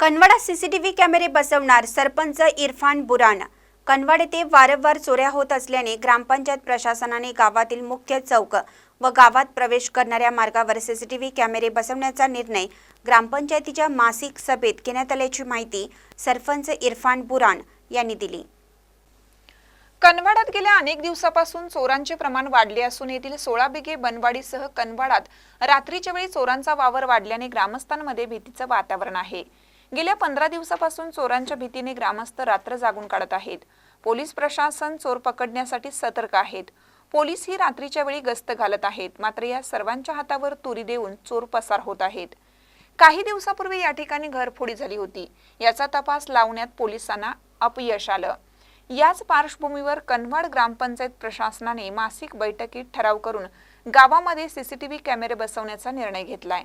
कनवाडा CCTV कॅमेरे बसवणार सरपंच इरफान बुरान. कनवाड येथे वारंवार चोऱ्या होत असल्याने ग्रामपंचायत प्रशासनाने गावातील मुख्य चौक व गावात प्रवेश करणाऱ्या मार्गावर सीसीटीव्ही कॅमेरे बसवण्याचा निर्णय ग्रामपंचायतीच्या मासिक सभेत घेण्यात आल्याची माहिती सरपंच इरफान बुरान यांनी दिली. कनवाडात गेल्या अनेक दिवसापासून चोरांचे प्रमाण वाढले असून येथील सोळा बिघे बनवाडीसह कनवाडात रात्रीच्या वेळी चोरांचा वावर वाढल्याने ग्रामस्थांमध्ये भीतीचं वातावरण आहे. गेल्या पंधरा दिवसापासून चोरांच्या भीतीने ग्रामस्थ रात्र जागून काढत आहेत. पोलीस प्रशासन चोर पकडण्यासाठी सतर्क आहेत. पोलीस ही रात्रीच्या वेळी गस्त घालत आहेत. मात्र या सर्वांच्या हातावर तुरी देऊन चोर पसार होत आहेत. काही दिवसापूर्वी या ठिकाणी घरफोडी झाली होती. याचा तपास लावण्यात पोलिसांना अपयश आलं. याच पार्श्वभूमीवर कनवाड ग्रामपंचायत प्रशासनाने मासिक बैठकीत ठराव करून गावामध्ये सीसीटीव्ही कॅमेरे बसवण्याचा निर्णय घेतलाय.